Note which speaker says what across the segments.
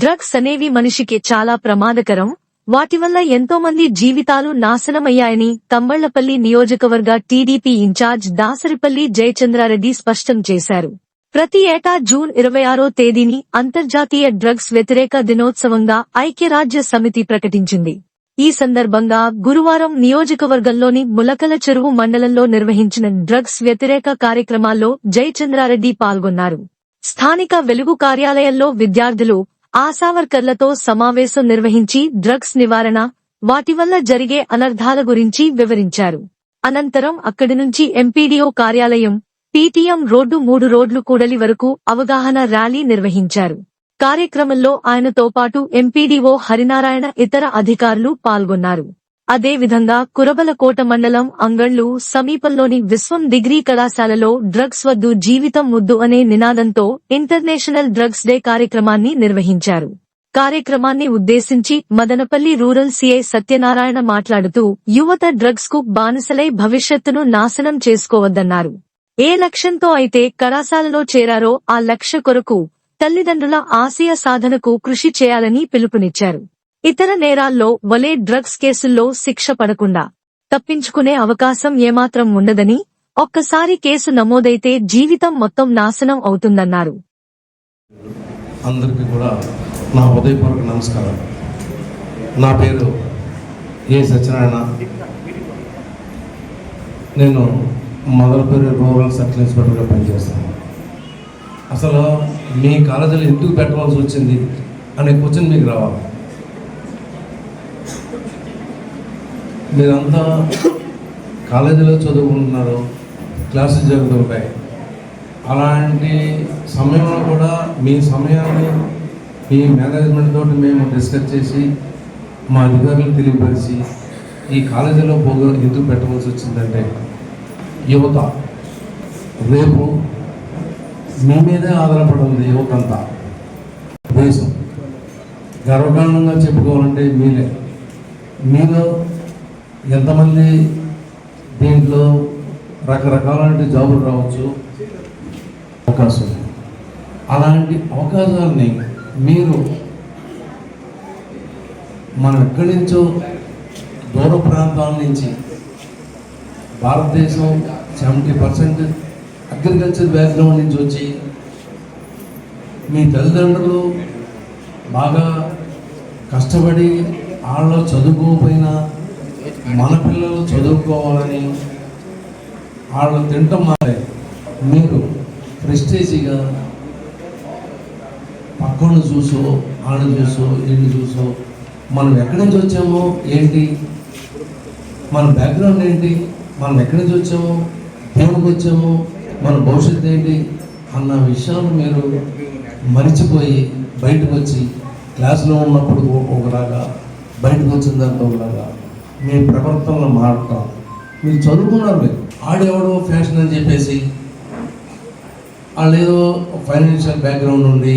Speaker 1: Drugs అనేవి మనిషికి చాలా ప్రమాదకరం. వాటి వల్ల ఎంతో మంది జీవితాలు నాశనమయ్యాయని తంబళ్ళపల్లి నియోజకవర్గ టీడీపీ ఇన్ఛార్జ్ దాసరిపల్లి జయచంద్రారెడ్డి స్పష్టం చేశారు. ప్రతి ఏటా జూన్ ఇరవై ఆరో తేదీని అంతర్జాతీయ డ్రగ్స్ వ్యతిరేక దినోత్సవంగా ఐక్యరాజ్య సమితి ప్రకటించింది. ఈ సందర్భంగా గురువారం నియోజకవర్గంలోని ములకల చెరువు మండలంలో నిర్వహించిన డ్రగ్స్ వ్యతిరేక కార్యక్రమాల్లో జయచంద్రారెడ్డి పాల్గొన్నారు. స్థానిక వెలుగు కార్యాలయంలో విద్యార్థులు ఆశావర్కర్లతో సమావేశం నిర్వహించి డ్రగ్స్ నివారణ వాటి వల్ల జరిగే అనర్ధాల గురించి వివరించారు. అనంతరం అక్కడి నుంచి ఎంపీడీఓ కార్యాలయం పీటీఎం రోడ్డు మూడు రోడ్లు కూడలి వరకు అవగాహన ర్యాలీ నిర్వహించారు. కార్యక్రమంలో ఆయనతో పాటు ఎంపీడీఓ హరినారాయణ ఇతర అధికారులు పాల్గొన్నారు. అదేవిధంగా కురబలకోట మండలం అంగళ్ళు సమీపంలోని విశ్వం డిగ్రీ కళాశాలలో డ్రగ్స్ వద్దు జీవితం ముద్దు అనే నినాదంతో ఇంటర్నేషనల్ డ్రగ్స్ డే కార్యక్రమాన్ని నిర్వహించారు. కార్యక్రమాన్ని ఉద్దేశించి మదనపల్లి రూరల్ సీఐ సత్యనారాయణ మాట్లాడుతూ యువత డ్రగ్స్కు బానిసలై భవిష్యత్తును నాశనం చేసుకోవద్దన్నారు. ఏ లక్ష్యంతో అయితే కళాశాలలో చేరారో ఆ లక్ష్య కొరకు తల్లిదండ్రుల ఆశయ సాధనకు కృషి చేయాలని పిలుపునిచ్చారు. ఇతర నేరాల్లో వలే డ్రగ్స్ కేసుల్లో శిక్ష పడకుండా తప్పించుకునే అవకాశం ఏమాత్రం ఉండదని ఒక్కసారి కేసు నమోదైతే జీవితం మొత్తం నాశనం అవుతుందన్నారు.
Speaker 2: అందరికీ కూడా నా హృదయపూర్వక నమస్కారం. నా పేరు ఏ సత్యనారాయణ. నేను మొదలపల్లి రూరల్ సర్కిల్ ఇన్స్పెక్టర్గా పనిచేస్తాను. అసలు మీ కాలేజీలో ఎందుకు పెట్టవలసి వచ్చింది అనే క్వశ్చన్ మీకు రావాలి. మీరంతా కాలేజీలో చదువుకుంటున్నారు క్లాసులు జరుగుతుంటాయి. అలాంటి సమయంలో కూడా మీ సమయాన్ని మీ మేనేజ్మెంట్ తోటి మేము డిస్కస్ చేసి మా అధికారులు తెలియపరిచి ఈ కాలేజీలో పోగా ఎందుకు పెట్టవలసి వచ్చిందంటే యువత రేపు మీ మీదే ఆధారపడి ఉంది యువత అంతా. దేశం గర్వకారణంగా చెప్పుకోవాలంటే మీరే మీలో ఎంతమంది దీంట్లో రకరకాలైన జాబులు రావచ్చు? అవకాశం అలాంటి అవకాశాలని మీరు మనం ఎక్కడి నుంచో దూర ప్రాంతాల నుంచి భారతదేశం సెవెంటీ పర్సెంట్ అగ్రికల్చర్ బ్యాక్గ్రౌండ్ నుంచి వచ్చి మీ తల్లిదండ్రులు బాగా కష్టపడి వాళ్ళు చదువుకోకపోయినా మన పిల్లలు చదువుకోవాలని వాళ్ళు తింటాం మారే. మీరు ప్రెస్టేజీగా పక్కను చూసో వాళ్ళని చూసో వీళ్ళని చూసో మనం ఎక్కడి నుంచి వచ్చామో ఏంటి? మన బ్యాక్గ్రౌండ్ ఏంటి? మనం ఎక్కడి నుంచి వచ్చామో? దేవుడికి వచ్చామో? మన భవిష్యత్తు ఏంటి? అన్న విషయాలు మీరు మరిచిపోయి బయటకు వచ్చి క్లాసులో ఉన్నప్పుడు ఒకలాగా బయటకు వచ్చిన దాంట్లో ఒకలాగా మీ ప్రవర్తనలో మార్పు మీరు చదువుకున్నారు మీరు. ఆడెవడో ఫ్యాషన్ అని చెప్పేసి వాళ్ళు ఏదో ఫైనాన్షియల్ బ్యాక్గ్రౌండ్ ఉండి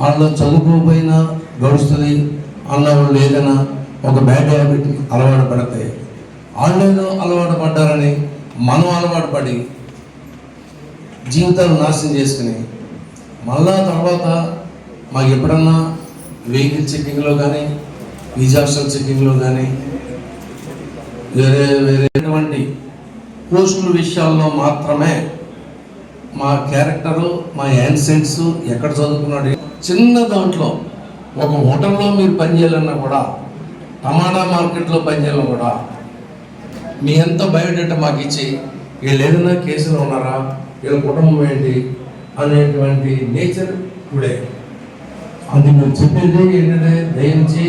Speaker 2: వాళ్ళు చదువుకోకపోయినా గడుస్తుంది అన్న వాళ్ళు ఏదైనా ఒక బ్యాడ్ హ్యాబిట్ అలవాటు పడతాయి. వాళ్ళు ఏదో అలవాటు పడ్డారని మనం అలవాటు పడి జీవితాలు నాశనం చేసుకుని మళ్ళా తర్వాత మాకు ఎప్పుడన్నా వెహికల్ చెక్కింగ్లో కానీ విజాక్షల్ చెక్కింగ్లో కానీ వేరే వేరేటువంటి పోస్టుల విషయాల్లో మాత్రమే మా క్యారెక్టరు మా యాన్సెంట్స్ ఎక్కడ చదువుకున్నాడు చిన్న దాంట్లో ఒక హోటల్లో మీరు పనిచేయాలన్నా కూడా టమాటా మార్కెట్లో పనిచేయాలన్నా కూడా మీ ఎంత బయోడేటా మాకు ఇచ్చి వీళ్ళు ఏదైనా కేసులో ఉన్నారా వీళ్ళ కుటుంబం ఏంటి అనేటువంటి నేచర్ టుడే అది మీరు చెప్పేది ఏంటంటే దయించి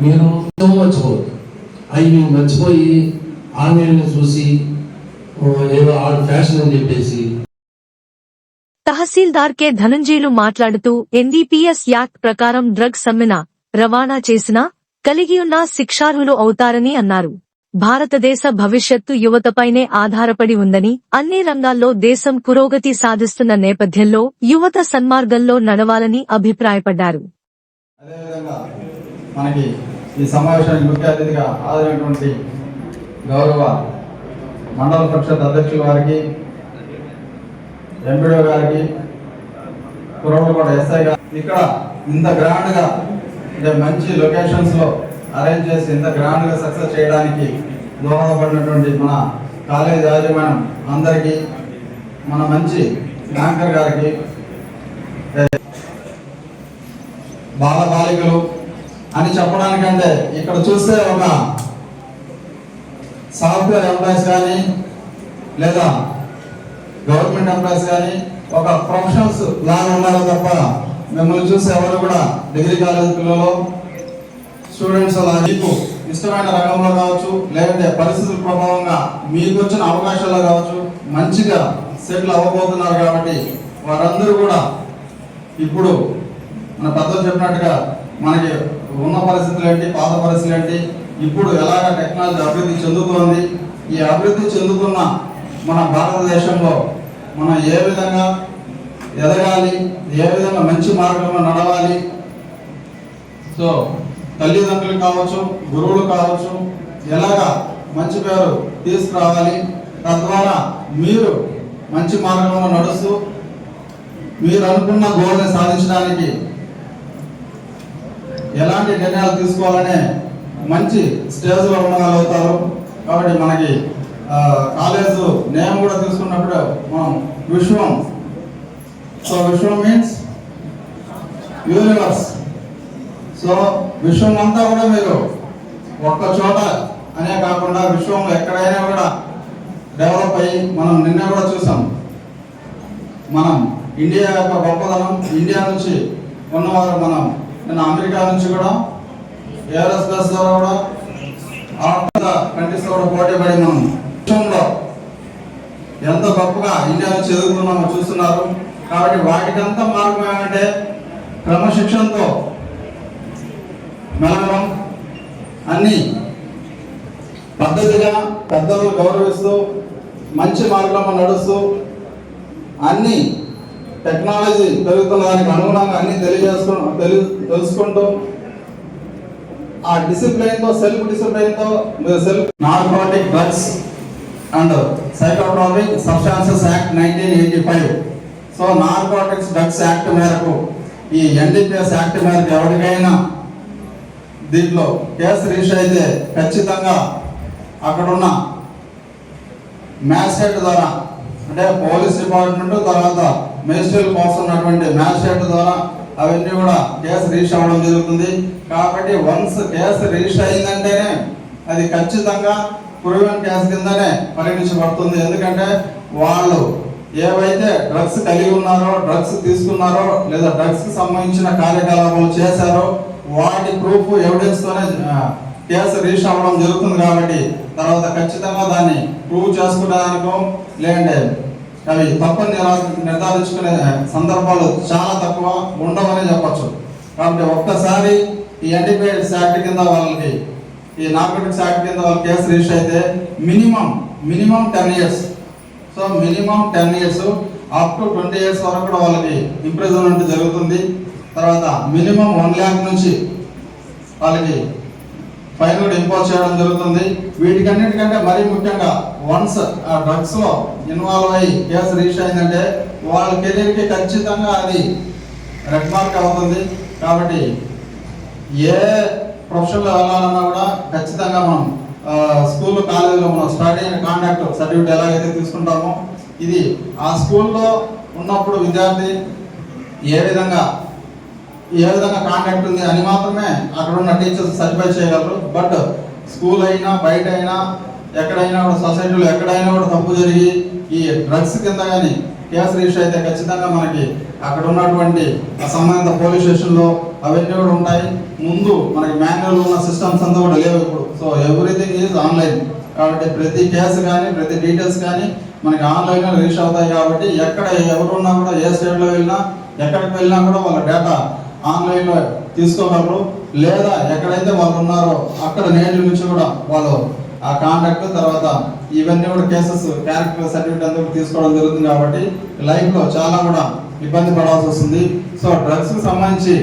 Speaker 2: మీరు మర్చిపోవద్దు అవి మీరు మర్చిపోయి ఆన్లైన్లో చూసి ఓ, ఏదో ఆ ఫ్యాషన్ అని చెప్పేసి.
Speaker 1: తహసీల్దార్ కె ధనంజయులు మాట్లాడుతూ ఎన్డీపీఎస్ యాక్ట్ ప్రకారం డ్రగ్స్ అమ్మినా రవాణా చేసినా కలిగియున్న శిక్షార్హులు అవుతారని అన్నారు. భారతదేశ భవిష్యత్తు యువతపైనే ఆధారపడి ఉందని అన్ని రంగాల్లో దేశం పురోగతి సాధిస్తున్న నేపథ్యంలో యువత సన్మార్గంలో నడవాలని అభిప్రాయపడ్డారు.
Speaker 3: మనకి ఈ సమావేశానికి ముఖ్య అతిథిగా హాజరైనటువంటి గౌరవ మండల పరిషత్ అధ్యక్షుల వారికి ఎంపీడో గారికి కురవలకోట ఎస్ఐ గారు ఇక్కడ ఇంత గ్రాండ్గా అంటే మంచి లొకేషన్స్లో అరేంజ్ చేసి ఇంత గ్రాండ్గా సక్సెస్ చేయడానికి దోహదపడినటువంటి మన కాలేజ్ యాజమాన్యం అందరికీ మన మంచి యాంకర్ గారికి బాల బాలికలు అని చెప్పడానికంటే ఇక్కడ చూస్తే ఒక సాఫ్ట్వేర్ ఎంప్లాయీస్ కానీ లేదా గవర్నమెంట్ ఎంప్లాయీస్ కానీ ఒక ప్రొఫెషనల్స్ లాగా ఉండాలి తప్ప మిమ్మల్ని చూసి ఎవరు కూడా డిగ్రీ కాలేజ్ పిల్లలు స్టూడెంట్స్ అలా మీకు ఇష్టమైన రంగంలో కావచ్చు లేదంటే పరిస్థితుల ప్రభావంగా మీకు వచ్చిన అవకాశాల్లో కావచ్చు మంచిగా సెటిల్ అవ్వబోతున్నారు కాబట్టి వారందరూ కూడా ఇప్పుడు మన పెద్దలు చెప్పినట్టుగా మనకి ఉన్న పరిస్థితులు ఏంటి? పాత పరిస్థితులు ఏంటి? ఇప్పుడు ఎలాగ టెక్నాలజీ అభివృద్ధి చెందుతోంది? ఈ అభివృద్ధి చెందుతున్న మన భారతదేశంలో మనం ఏ విధంగా ఎదగాలి? ఏ విధంగా మంచి మార్గంలో నడవాలి? సో తల్లిదండ్రులు కావచ్చు గురువులు కావచ్చు ఎలాగా మంచి పేరు తీసుకురావాలి? తద్వారా మీరు మంచి మార్గంలో నడుస్తూ మీరు అనుకున్న గోల్ని సాధించడానికి ఎలాంటి నిర్ణయాలు తీసుకోవాలనే మంచి స్టేజ్లో ఉండగలుగుతారు. కాబట్టి మనకి కాలేజ్ నేమ్ కూడా తీసుకున్నప్పుడు మనం Vishwam. So Vishwam means universe so Vishwam అంతా కూడా మీరు ఒక్క చోట అనే కాకుండా విశ్వంలో ఎక్కడైనా కూడా డెవలప్ అయ్యి మనం నిన్న కూడా చూసాం. మనం ఇండియా యొక్క గొప్పదనం ఇండియా నుంచి ఉన్నవారు మనం నేను అమెరికా నుంచి కూడా ఏఆర్ఎస్ ప్లస్ ద్వారా కూడా కంట్రీస్ కూడా పోటీ పడి మనం. విశ్వంలో ఎంత గొప్పగా ఇండియా నుంచి ఎదుగుతున్నామో చూస్తున్నారు. కాబట్టి వాటికంతా మార్గం ఏమంటే క్రమశిక్షణతో మెలగడం అన్ని పద్ధతిగా పెద్దలను గౌరవిస్తూ మంచి మార్గంలో నడుస్తూ అన్ని టెక్నాలజీ పెరుగుతున్న దానికి అనుగుణంగా అన్ని తెలియజేసుకు తెలి తెలుసుకుంటూ ఆ డిసిప్లైన్తో సెల్ఫ్ డిసిప్లైన్తో మీరు self narcotic drugs and psychotropic substances act nineteen eighty five. So narcotics drugs act మేరకు ఈ ఎన్డీపీఎస్ యాక్ట్ మేరకు ఎవరికైనా దీంట్లో కేసు రిజిస్టర్ అయితే ఖచ్చితంగా అక్కడున్న మ్యాజిస్ట్రేట్ ద్వారా అంటే పోలీస్ డిపార్ట్మెంట్ తర్వాత మెజిస్ట్రేట్ కోసం ఉన్నటువంటి మ్యాజిస్ట్రేట్ ద్వారా అవన్నీ కూడా కేసు రిజిస్టర్ అవ్వడం జరుగుతుంది. కాబట్టి వన్స్ కేసు రిజిస్టర్ అయిందంటేనే అది ఖచ్చితంగా ప్రూవెన్ కేసు కిందనే పరిగణించబడుతుంది. ఎందుకంటే వాళ్ళు ఏవైతే డ్రగ్స్ కలిగి ఉన్నారో డ్రగ్స్ తీసుకున్నారో లేదా డ్రగ్స్కి సంబంధించిన కార్యకలాపాలు చేశారో వాటి ప్రూఫ్ ఎవిడెన్స్తోనే కేసు రిజిస్టర్ అవ్వడం జరుగుతుంది కాబట్టి తర్వాత ఖచ్చితంగా దాన్ని ప్రూవ్ చేసుకునేదానికో లేదంటే అవి తప్పని నిర్ధారించుకునే సందర్భాలు చాలా తక్కువ ఉండవని చెప్పచ్చు. కాబట్టి ఒక్కసారి ఈ ఎన్డీపీఎస్ యాక్ట్ కింద వాళ్ళకి ఈ నార్కోటిక్స్ యాక్ట్ కింద వాళ్ళ కేసు రిజిస్టర్ అయితే minimum minimum ten years so minimum ten years up to twenty years వరకు కూడా వాళ్ళకి ఇంప్రిజన్మెంట్ జరుగుతుంది. తర్వాత మినిమం వన్ ల్యాక్ నుంచి వాళ్ళకి పైన కూడా ఇంపోజ్ చేయడం జరుగుతుంది. వీటికన్నిటికంటే మరీ ముఖ్యంగా వన్స్ ఆ డ్రగ్స్లో ఇన్వాల్వ్ అయ్యి కేసు రిజిస్టర్ అయిందంటే వాళ్ళ కెరీర్కి ఖచ్చితంగా అది రెడ్ మార్క్ అవుతుంది. కాబట్టి ఏ ప్రొఫెషన్లో వెళ్ళాలన్నా కూడా ఖచ్చితంగా మనం స్కూల్ కాలేజీలో మనం స్టడీ అండ్ కాంటాక్ట్ సర్టిఫికేట్ ఎలాగైతే తీసుకుంటామో ఇది ఆ స్కూల్లో ఉన్నప్పుడు విద్యార్థి ఏ విధంగా ఏ విధంగా కాంటాక్ట్ ఉంది అని మాత్రమే అక్కడ ఉన్న టీచర్స్ సర్టిఫై చేయగలరు. బట్ స్కూల్ అయినా బయట అయినా ఎక్కడైనా కూడా సొసైటీలో ఎక్కడైనా కూడా తప్పు జరిగి ఈ డ్రగ్స్ కింద కానీ కేసు రిజిస్టర్ అయితే ఖచ్చితంగా మనకి అక్కడ ఉన్నటువంటి సంబంధిత పోలీస్ స్టేషన్లో అవన్నీ కూడా ఉంటాయి. ముందు మనకి మాన్యువల్ ఉన్న సిస్టమ్స్ అంతా కూడా లేవు ఇప్పుడు. సో ఎవ్రీథింగ్ ఈజ్ ఆన్లైన్ కాబట్టి ప్రతి కేసు కానీ ప్రతి డీటెయిల్స్ కానీ మనకి ఆన్లైన్లో రిజిస్టర్ అవుతాయి కాబట్టి ఎక్కడ ఎవరున్నా కూడా ఏ స్టేట్లో వెళ్ళినా ఎక్కడికి వెళ్ళినా కూడా వాళ్ళ డేటా ఆన్లైన్లో తీసుకోగలరు లేదా ఎక్కడైతే వాళ్ళు ఉన్నారో అక్కడ నేను నుంచి కూడా వాళ్ళు ఆ కాంటాక్ట్ తర్వాత ఇవన్నీ కూడా కేసెస్ క్యారెక్టర్ సర్టిఫికేట్ అంతా తీసుకోవడం జరుగుతుంది కాబట్టి లైఫ్లో చాలా కూడా ఇబ్బంది పడాల్సి వస్తుంది. సో డ్రగ్స్కి సంబంధించి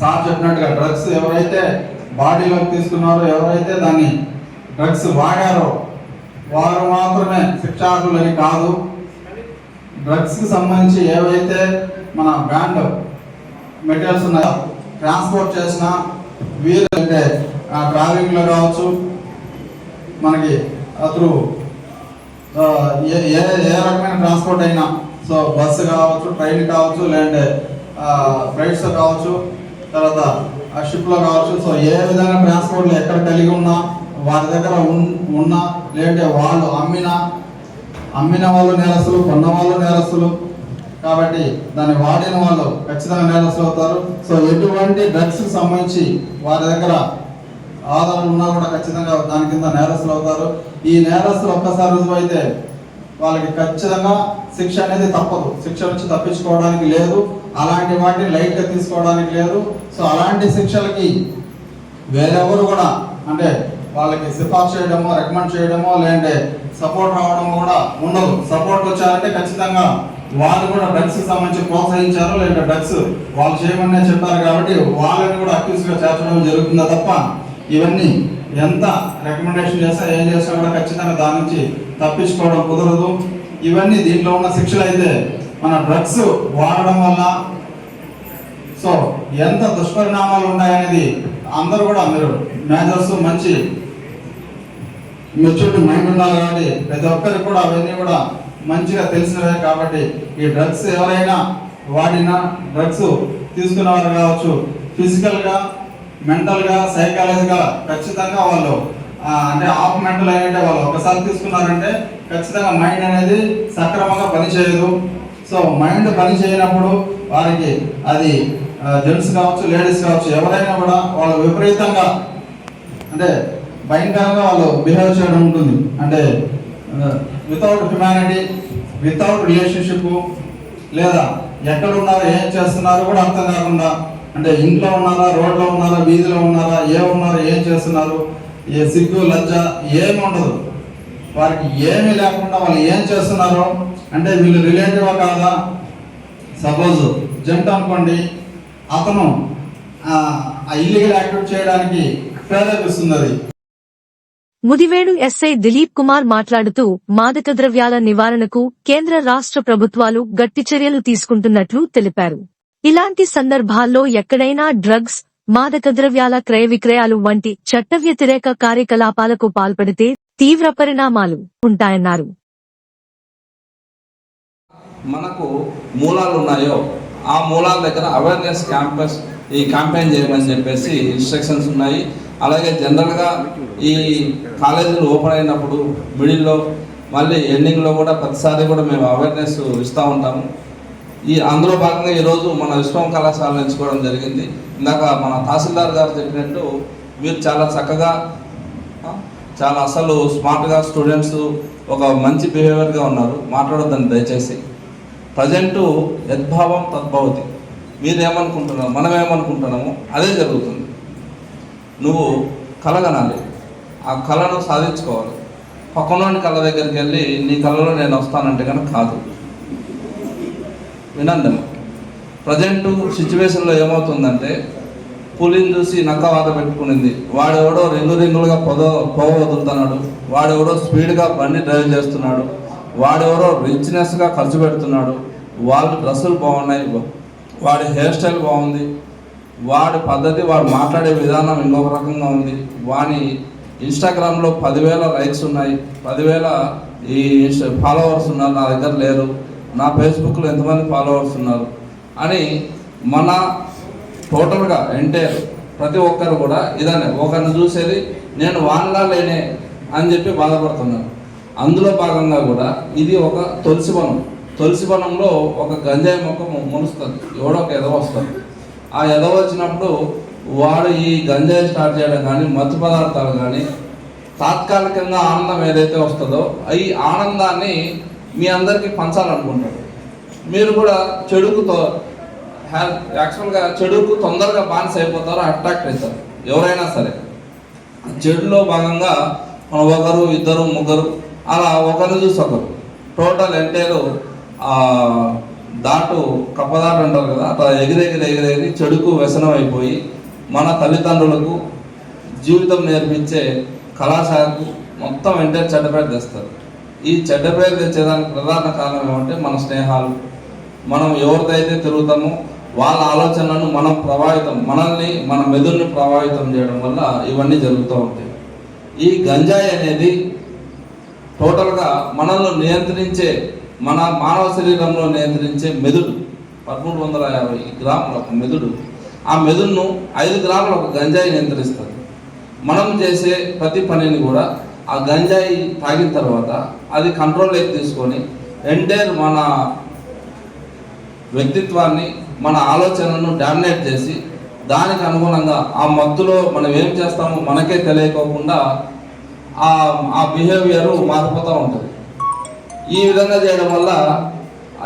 Speaker 3: సార్ చెప్పినట్టుగా డ్రగ్స్ ఎవరైతే బాడీలోకి తీసుకున్నారో ఎవరైతే దాన్ని డ్రగ్స్ వాడారో వారు మాత్రమే శిక్షార్హులని కాదు. డ్రగ్స్కి సంబంధించి ఏవైతే మన బ్యాండ్ మెటీరియల్స్ ఉన్నాయో ట్రాన్స్పోర్ట్ చేసిన వీరు అంటే ట్రావెలింగ్లో కావచ్చు మనకి అతను ఏ ఏ ఏ రకమైన ట్రాన్స్పోర్ట్ అయినా సో బస్సు కావచ్చు ట్రైన్ కావచ్చు లేదంటే ఫ్లైట్స్ కావచ్చు తర్వాత ఆ షిప్లో కావచ్చు సో ఏ విధంగా ట్రాన్స్పోర్ట్లు ఎక్కడ కలిగి ఉన్నా వారి దగ్గర ఉన్నా లేదంటే వాళ్ళు అమ్మిన అమ్మిన వాళ్ళు నేరస్తులు కొన్న వాళ్ళు నేరస్తులు కాబట్టి దాన్ని వాడిన వాళ్ళు ఖచ్చితంగా నేరస్తులు అవుతారు. సో ఎటువంటి డ్రగ్స్ సంబంధించి వారి దగ్గర ఆధారాలు ఉన్నా కూడా ఖచ్చితంగా దాని కింద నేరస్తులు అవుతారు. ఈ నేరస్తులు ఒక్కసారి రుజువు అయితే వాళ్ళకి ఖచ్చితంగా శిక్ష అనేది తప్పదు. శిక్ష నుంచి తప్పించుకోవడానికి లేదు. అలాంటి వాటిని లైట్గా తీసుకోవడానికి లేదు. సో అలాంటి శిక్షలకి వేరెవరు కూడా అంటే వాళ్ళకి సిఫార్సు చేయడమో రికమెండ్ చేయడమో లేదంటే సపోర్ట్ రావడమో కూడా ఉండదు. సపోర్ట్ వచ్చారంటే ఖచ్చితంగా వాళ్ళు కూడా డ్రగ్స్ సంబంధించి ప్రోత్సహించారు లేదంటే డ్రగ్స్ వాళ్ళు చేయమనే చెప్పారు కాబట్టి వాళ్ళని కూడా అక్యూస్గా చేర్చడం జరుగుతుందా తప్ప ఇవన్నీ ఎంత రికమెండేషన్ చేస్తా ఏం చేస్తా కూడా ఖచ్చితంగా దాని నుంచి తప్పించుకోవడం కుదరదు. ఇవన్నీ దీంట్లో ఉన్న శిక్షలు అయితే మన డ్రగ్స్ వాడడం వల్ల సో ఎంత దుష్పరిణామాలు ఉన్నాయనేది అందరూ కూడా మీరు మేజర్స్ మంచి మెచ్యూరిటీ మైండ్ ఉండాలి కాబట్టి ప్రతి ఒక్కరికి కూడా అవన్నీ కూడా మంచిగా తెలిసినవే కాబట్టి ఈ డ్రగ్స్ ఎవరైనా వాడిన డ్రగ్స్ తీసుకున్నవారు కావచ్చు ఫిజికల్గా మెంటల్గా సైకాలజీగా ఖచ్చితంగా వాళ్ళు అంటే ఆఫ్ మెంటల్ అయినట్టే వాళ్ళు ఒకసారి తీసుకున్నారంటే ఖచ్చితంగా మైండ్ అనేది సక్రమంగా పనిచేయదు సో మైండ్ పని చేయనప్పుడు వారికి అది జెంట్స్ కావచ్చు లేడీస్ కావచ్చు ఎవరైనా కూడా వాళ్ళు విపరీతంగా అంటే భయంకరంగా వాళ్ళు బిహేవ్ చేయడం ఉంటుంది. అంటే వితౌట్ హ్యుమానిటీ వితౌట్ రిలేషన్షిప్ లేదా ఎక్కడ ఉన్నారో ఏం చేస్తున్నారో కూడా అర్థం కాకుండా అంటే ఇంట్లో ఉన్నారా రోడ్లో ఉన్నారా వీధిలో ఉన్నారా ఏ ఉన్నారో ఏం చేస్తున్నారు ఏ సిగ్గు లజ్జ ఏమి ఉండదు. వారికి ఏమీ లేకుండా వాళ్ళు ఏం చేస్తున్నారో అంటే వీళ్ళు రిలేటివ్ కాదా? సపోజ్ జంట అనుకోండి అతను ఆ ఇల్లీగల్ యాక్టివిటీ చేయడానికి ప్రేరేపిస్తుంది అది
Speaker 1: ముదివేడు ఎస్ఐ దిలీప్ కుమార్ మాట్లాడుతూ మాదక ద్రవ్యాల నివారణకు కేంద్ర రాష్ట్ర ప్రభుత్వాలు గట్టి చర్యలు తీసుకుంటున్నట్లు తెలిపారు. ఇలాంటి సందర్భాల్లో ఎక్కడైనా డ్రగ్స్ మాదక ద్రవ్యాల క్రయ విక్రయాలు వంటి చట్ట వ్యతిరేక కార్యకలాపాలకు పాల్పడితే తీవ్ర పరిణామాలు ఉంటాయన్నారు.
Speaker 4: మనకు మూలాలు ఉన్నాయో ఆ మూలాల దగ్గర అవేర్నెస్ క్యాంపస్ ఈ క్యాంపెయిన్ చేయమని చెప్పేసి ఇన్స్ట్రక్షన్స్ ఉన్నాయి. అలాగే జనరల్గా ఈ కాలేజీలు ఓపెన్ అయినప్పుడు మిడిల్లో మళ్ళీ ఎండింగ్లో కూడా ప్రతిసారి కూడా మేము అవేర్నెస్ ఇస్తూ ఉంటాము. ఈ అందులో భాగంగా ఈరోజు మన విశ్వం కళాశాల ఎంచుకోవడం జరిగింది. ఇందాక మన తహసీల్దార్ గారు చెప్పినట్టు మీరు చాలా చక్కగా చాలా అసలు స్మార్ట్గా స్టూడెంట్స్ ఒక మంచి బిహేవియర్గా ఉన్నారు. మాట్లాడొద్దని దయచేసి. ప్రజెంటు యద్భావం తద్భవతి. మీరు ఏమనుకుంటున్నారు మనం ఏమనుకుంటున్నామో అదే జరుగుతుంది. నువ్వు కలగనాలి ఆ కళను సాధించుకోవాలి. పక్కనోని కళ దగ్గరికి వెళ్ళి నీ కళలో నేను వస్తానంటే కనుక కాదు. వినందం ప్రజెంట్ సిచ్యువేషన్లో ఏమవుతుందంటే పులిని చూసి నక్క వాత పెట్టుకునింది. వాడెవడో రింగు రింగులుగా పొద పొగ వదులుతున్నాడు. వాడెవడో స్పీడ్గా బండి డ్రైవ్ చేస్తున్నాడు. వాడెవరో రిచ్నెస్గా ఖర్చు పెడుతున్నాడు. వాళ్ళ డ్రెస్సులు బాగున్నాయి. వాడి హెయిర్ స్టైల్ బాగుంది. వాడి పద్ధతి వాడు మాట్లాడే విధానం ఇంకొక రకంగా ఉంది. వాని ఇన్స్టాగ్రామ్లో పదివేల లైక్స్ ఉన్నాయి. పదివేల ఈ ఫాలోవర్స్ ఉన్నారు. నా దగ్గర లేరు. నా ఫేస్బుక్లో ఎంతమంది ఫాలోవర్స్ ఉన్నారు? అని మన టోటల్గా ఎంటైర్ ప్రతి ఒక్కరు కూడా ఇదనే ఒకరిని చూసేది నేను వానలా లేనే అని చెప్పి బాధపడుతున్నాను అందులో భాగంగా కూడా ఇది ఒక తులసి వనం. తులసి వనంలో ఒక గంజాయి మొక్క మునుస్తుంది. ఎవడో ఒక ఎదవ వస్తుంది ఆ ఎదవ వచ్చినప్పుడు వాడు ఈ గంజాయి స్టార్ట్ చేయడం కానీ మత్తు పదార్థాలు కానీ తాత్కాలికంగా ఆనందం ఏదైతే వస్తుందో ఈ ఆనందాన్ని మీ అందరికీ పంచాలనుకుంటారు మీరు కూడా చెడుకుతో యాక్చువల్గా చెడుకు తొందరగా బానిస అయిపోతారు అట్రాక్ట్ అవుతారు ఎవరైనా సరే. చెడులో భాగంగా మనం ఒకరు ఇద్దరు ముగ్గురు అలా ఒకరు చూసి ఒకరు. టోటల్ ఎంటైర్ దాటు కప్పదాటు అంటారు కదా అట్లా ఎగిరెగిరి ఎగిరెగిరి చెడుకు వ్యసనం అయిపోయి మన తల్లిదండ్రులకు జీవితం నేర్పించే కళాశాలకు మొత్తం ఎంటైర్ చెడ్డపేట తెస్తారు. ఈ చెడ్డ పేరు తెచ్చేదానికి ప్రధాన కారణం ఏమంటే మన స్నేహాలు. మనం ఎవరిదైతే తిరుగుతామో వాళ్ళ ఆలోచనలను మనం ప్రభావితం మనల్ని మన మెదడుని ప్రభావితం చేయడం వల్ల ఇవన్నీ జరుగుతూ ఉంటాయి. ఈ గంజాయి అనేది టోటల్గా మనల్ని నియంత్రించే మన మానవ శరీరంలో నియంత్రించే మెదుడు పదమూడు వందల యాభై గ్రాముల ఒక మెదుడు. ఆ మెదుడును ఐదు గ్రాముల ఒక గంజాయి నియంత్రిస్తుంది. మనం చేసే ప్రతి పనిని కూడా ఆ గంజాయి తాగిన తర్వాత అది కంట్రోల్లోకి తీసుకొని ఎంటైర్ మన వ్యక్తిత్వాన్ని మన ఆలోచనను డామినేట్ చేసి దానికి అనుగుణంగా ఆ మత్తులో మనం ఏం చేస్తామో మనకే తెలియకోకుండా ఆ ఆ బిహేవియర్ మారిపోతూ ఉంటుంది. ఈ విధంగా చేయడం వల్ల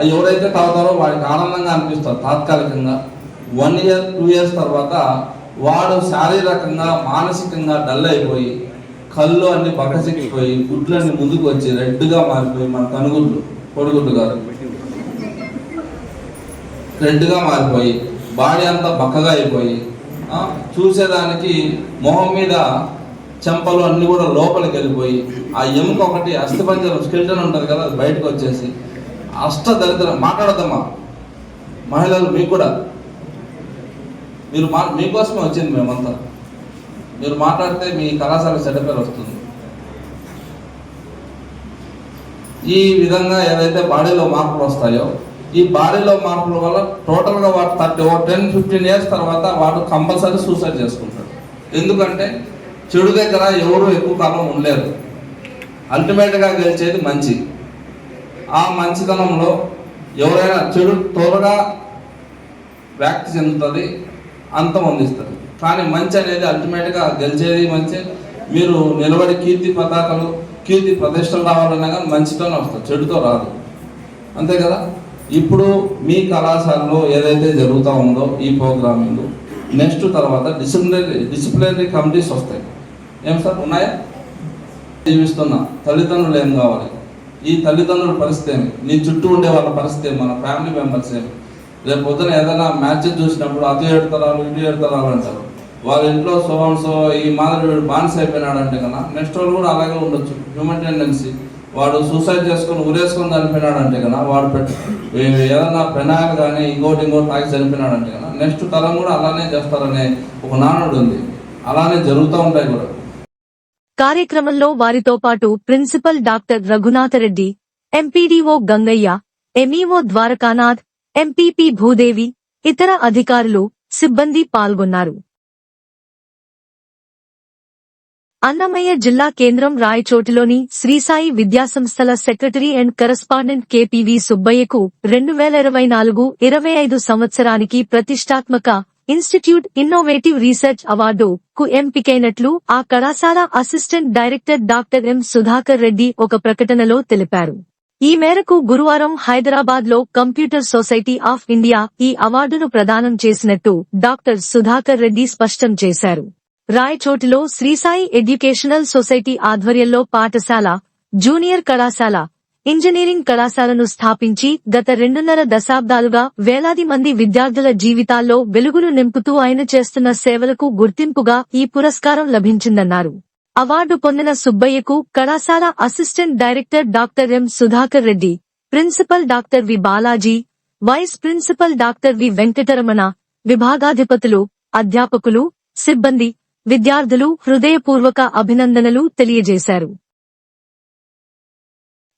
Speaker 4: ఎవరైతే తాగుతారో వాడికి ఆనందంగా అనిపిస్తారు తాత్కాలికంగా. వన్ ఇయర్ టూ ఇయర్స్ తర్వాత వాడు శారీరకంగా మానసికంగా డల్ అయిపోయి కళ్ళు అన్ని బక్కసిక్కిపోయి గుడ్లన్నీ ముందుకు వచ్చి రెడ్గా మారిపోయి మన కనుగుడ్లు కొడుగుడ్లు గారు. రెడ్గా మారిపోయి బాడీ అంతా బక్కగా అయిపోయి చూసేదానికి మొహం మీద చెంపలు అన్ని కూడా లోపలికి వెళ్ళిపోయి ఆ ఎముక ఒకటి అస్థిపంజరం స్కెల్టన్ ఉంటుంది కదా అది బయటకు వచ్చేసి అష్ట దరిద్రం మాట్లాడదమ్మా మహిళలు మీకు కూడా. మీరు మా మీకోసమే వచ్చింది మేమంతా. మీరు మాట్లాడితే మీ కళాశాల చెడ్డపేరు వస్తుంది. ఈ విధంగా ఏదైతే బాడీలో మార్పులు వస్తాయో ఈ బాడీలో మార్పుల వల్ల టోటల్గా వాడు థర్టీ ఓ టెన్ ఫిఫ్టీన్ ఇయర్స్ తర్వాత వాడు కంపల్సరీ సూసైడ్ చేసుకుంటాడు. ఎందుకంటే చెడు దగ్గర ఎవరు ఎక్కువ కాలం ఉండలేరు. అల్టిమేట్గా గెలిచేది మంచి. ఆ మంచితనంలో ఎవరైనా చెడు త్వరగా వ్యాప్తి చెందుతుంది అంతం అందిస్తుంది. కానీ మంచి అనేది అల్టిమేట్గా గెలిచేది మంచి. మీరు నిలబడి కీర్తి పతాకలు కీర్తి ప్రతిష్టలు రావాలన్నా కానీ మంచితోనే వస్తుంది చెడుతో రాదు. అంతే కదా? ఇప్పుడు మీ కళాశాలలో ఏదైతే జరుగుతూ ఉందో ఈ ప్రోగ్రామింగ్ నెక్స్ట్ తర్వాత డిసిప్లినరీ డిసిప్లినరీ కమిటీస్ వస్తాయి. ఏం సార్? ఉన్నాయా? జీవిస్తున్నా తల్లిదండ్రులు ఏం కావాలి? ఈ తల్లిదండ్రుల పరిస్థితి ఏమి? నీ చుట్టూ ఉండే వాళ్ళ పరిస్థితి ఏమి? మన ఫ్యామిలీ మెంబర్స్ ఏమి? రేపు పొద్దున ఏదైనా మ్యాచ్ చూసినప్పుడు అటు ఏడుతరాలు ఇటు ఏడుతరాలు అంటారు. వాళ్ళ ఇంట్లో సో సో ఈ మాదిరి వీడు బానిస అయిపోయినాడు అంటే కదా నెక్స్ట్ వాళ్ళు కూడా అలాగే ఉండొచ్చు. హ్యూమన్ టెండెన్సీ వాడు సూసైడ్ చేసుకొని ఉరేసుకొని చనిపోయినాడు అంటే కదా వాడు ఏదైనా పెనాయిల్ కానీ ఇంకోటి ఇంకోటి తాగి చనిపోయినాడు అంటే కదా నెక్స్ట్ తరం కూడా అలానే చేస్తారనే ఒక నానుడు ఉంది. అలానే జరుగుతూ ఉంటాయి కూడా.
Speaker 1: కార్యక్రమంలో వారితో పాటు principal doctor Raghunathareddy MPDO Gangaiah MEO Dwarakanath MPP Bhudevi ఇతర అధికారులు సిబ్బంది పాల్గొన్నారు. అన్నమయ్య జిల్లా కేంద్రం రాయచోటిలోని శ్రీసాయి విద్యాసంస్థల సెక్రటరీ అండ్ కరస్పాండెంట్ కేపీవి సుబ్బయ్యకు రెండు వేల ఇరవై నాలుగు ఇరవై ఐదు సంవత్సరానికి ప్రతిష్టాత్మక ఇన్స్టిట్యూట్ ఇన్నోవేటివ్ రీసెర్చ్ అవార్డు కు ఎంపికైనట్లు ఆ కళాశాల assistant director doctor M Sudhakar Reddy ఒక ప్రకటనలో తెలిపారు. ఈ మేరకు గురువారం హైదరాబాద్లో కంప్యూటర్ సొసైటీ ఆఫ్ ఇండియా ఈ అవార్డును ప్రదానం చేసినట్టు డాక్టర్ సుధాకర్ రెడ్డి స్పష్టం చేశారు. రాయచోటిలో శ్రీసాయి ఎడ్యుకేషనల్ సొసైటీ ఆధ్వర్యంలో పాఠశాల జూనియర్ కళాశాల ఇంజనీరింగ్ కళాశాలను స్థాపించి గత రెండున్నర దశాబ్దాలుగా వేలాది మంది విద్యార్థుల జీవితాల్లో వెలుగులు నింపుతూ ఆయన చేస్తున్న సేవలకు గుర్తింపుగా ఈ పురస్కారం లభించిందన్నారు. అవార్డు పొందిన సుబ్బయ్యకు కళాశాల assistant director doctor M Sudhakar Reddy principal doctor V Balaji vice principal doctor V Venkataramana విభాగాధిపతులు అధ్యాపకులు సిబ్బంది విద్యార్థులు హృదయపూర్వక అభినందనలు తెలియజేశారు.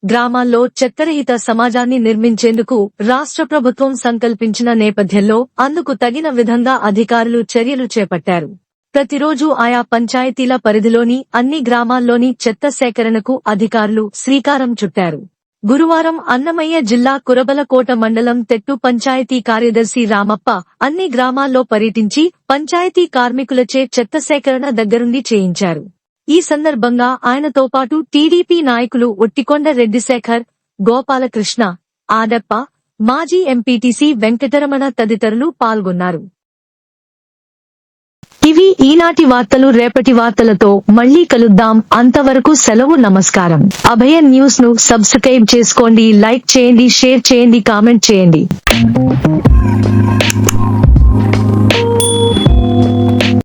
Speaker 1: గ్రామాల్లో చెత్తరహిత సమాజాన్ని నిర్మించేందుకు రాష్ట్ర ప్రభుత్వం సంకల్పించిన నేపథ్యంలో అందుకు తగిన విధంగా అధికారులు చర్యలు చేపట్టారు. ప్రతిరోజు ఆయా పంచాయతీల పరిధిలోని అన్ని గ్రామాల్లోని చెత్త సేకరణకు అధికారులు శ్రీకారం చుట్టారు. గురువారం అన్నమయ్య జిల్లా కురబలకోట మండలం తెట్టు పంచాయతీ కార్యదర్శి రామప్ప అన్ని గ్రామాల్లో పర్యటించి పంచాయతీ కార్మికులచే చెత్త సేకరణ దగ్గరుండి చేయించారు. ఈ సందర్భంగా ఆయనతో పాటు టీడీపీ నాయకులు ఒట్టికొండ రెడ్డిశేఖర్ గోపాలకృష్ణ ఆదప్ప మాజీ ఎంపీటీసీ వెంకటరమణ తదితరులు పాల్గొన్నారు. ఇవి ఈనాటి వార్తలు. రేపటి వార్తలతో మళ్ళీ కలుద్దాం. అంతవరకు సెలవు నమస్కారం. అభయ న్యూస్ను సబ్స్క్రైబ్ చేసుకోండి లైక్ చేయండి షేర్ చేయండి కామెంట్ చేయండి.